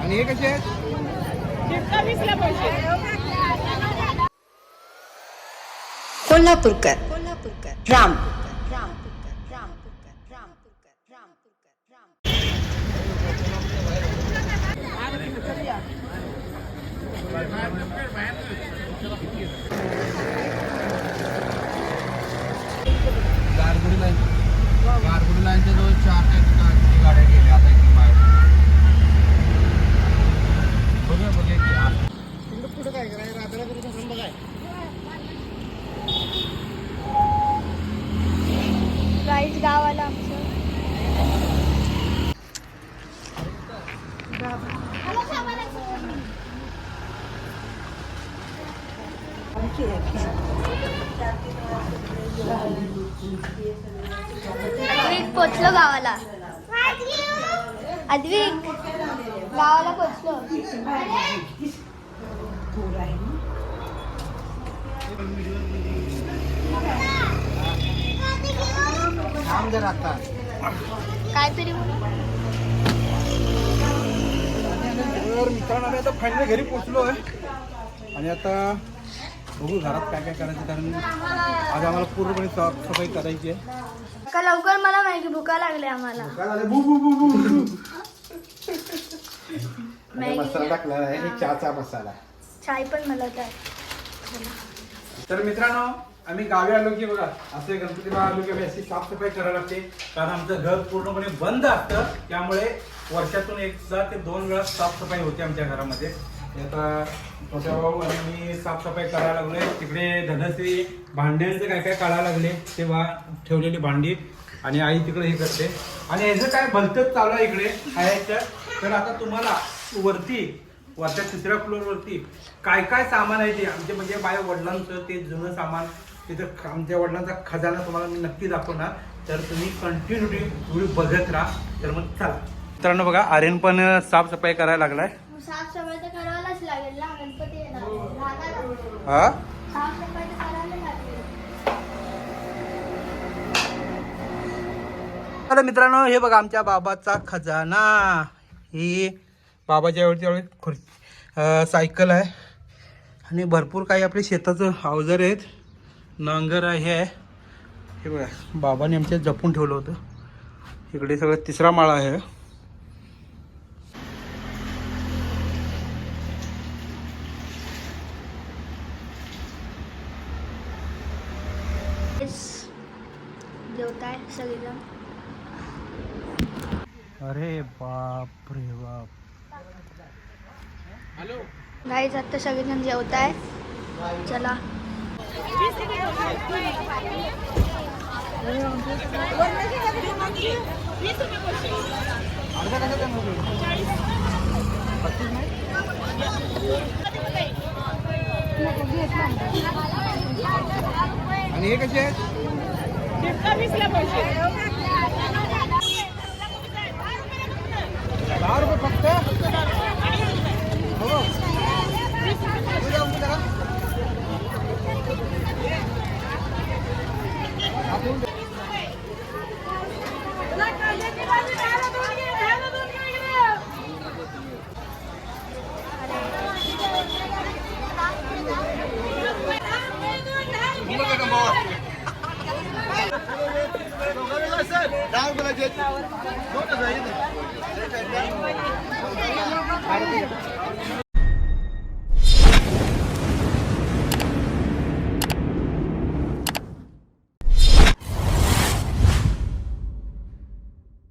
आणि हे कसे कोल्हापूरकर कोल्हापूरकर. राम. राम अद्विक पोचलो गावाला. अद्विक गावाला पोचलो. आता. काहीतरी तर मित्रांनो आम्ही आता फायनली घरी पोचलो आहे आणि आता बघू घरात काय काय करायचं कारण आज आम्हाला पूर्णपणे साफसफाई करायची आहे. का लवकर मला माहिती भुका लागले आम्हाला. काय झालं बू बू बू बू बू. मॅगी. मसाला टाकला आहे चहाचा मसाला. चाय पण मला तर. तर मित्रांनो आम्ही गावी आलो की बघा असे गणपती बाबा आलो की आम्ही अशी साफसफाई करायला लागते कारण आमचं घर पूर्णपणे बंद असतं त्यामुळे वर्षातून एकदा ते दोन वेळा साफसफाई होते आमच्या घरामध्ये. आता छोट्या भाऊ आणि मी साफसफाई करायला लागलोय. तिकडे धनश्री भांड्यांचं काय काय काढायला लागले तेव्हा ठेवलेली भांडी. आणि आई तिकडे हे करते. आणि ह्याचं काय भलतच चालू आहे इकडे खायचं. तर आता तुम्हाला वरती वरच्या तिसऱ्या फ्लोअरवरती काय काय सामान आहे ते? आमचे म्हणजे माझ्या वडिलांचं ते जुनं सामान तिथं आमच्या वडिलांचा खजाना तुम्हाला मी नक्की दाखवणार. तर तुम्ही कंटिन्युटी व्हिडिओ बघत राहा. तर मग चला. मित्रांनो बघा आर्यन पण साफसफाई करायला लागलाय. साफसफाई तर करायलाच लागेल ना गणपती येणार राहणार हा? साफसफाई तर करायला लागेल. तर मित्रांनो हे बघा आमच्या बाबाचा खजाना. ही बाबाच्या एवढी एवढी खुर सायकल आहे. आणि भरपूर काही आपले शेताचं अवजार आहेत. नांगर आहे हे आहे. हे बघा बाबाने आमच्या जपून ठेवलं होतं. इकडे सगळं तिसरा माळा आहे. जेवताय सगळेजण? अरे बाप रे बाप. गाईज आता सगळेजण जेवताय. चला. आणि हे कसे आहेत? दहा रुपये फक्त. हो. Todas ainda.